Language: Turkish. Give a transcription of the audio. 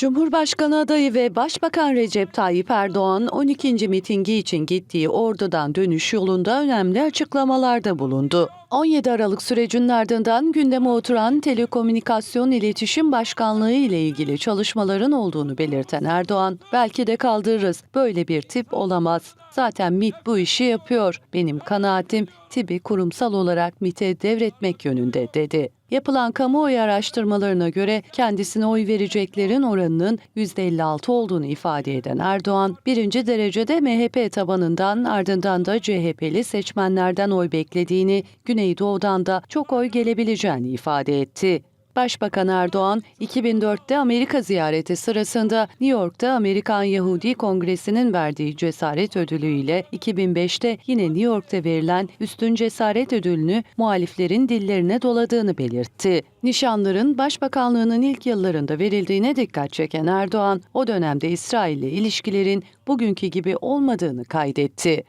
Cumhurbaşkanı adayı ve Başbakan Recep Tayyip Erdoğan 12. mitingi için gittiği ordudan dönüş yolunda önemli açıklamalarda bulundu. 17 Aralık sürecinin ardından gündeme oturan Telekomünikasyon İletişim Başkanlığı ile ilgili çalışmaların olduğunu belirten Erdoğan, belki de kaldırırız, böyle bir tip olamaz. Zaten MIT bu işi yapıyor. Benim kanaatim TİB'i kurumsal olarak MIT'e devretmek yönünde dedi. Yapılan kamuoyu araştırmalarına göre kendisine oy vereceklerin oranının %56 olduğunu ifade eden Erdoğan, birinci derecede MHP tabanından ardından da CHP'li seçmenlerden oy beklediğini, Güneydoğu'dan da çok oy gelebileceğini ifade etti. Başbakan Erdoğan, 2004'te Amerika ziyareti sırasında New York'ta Amerikan Yahudi Kongresi'nin verdiği cesaret ödülüyle 2005'te yine New York'ta verilen üstün cesaret ödülünü muhaliflerin dillerine doladığını belirtti. Nişanların başbakanlığının ilk yıllarında verildiğine dikkat çeken Erdoğan, o dönemde İsrail ile ilişkilerin bugünkü gibi olmadığını kaydetti.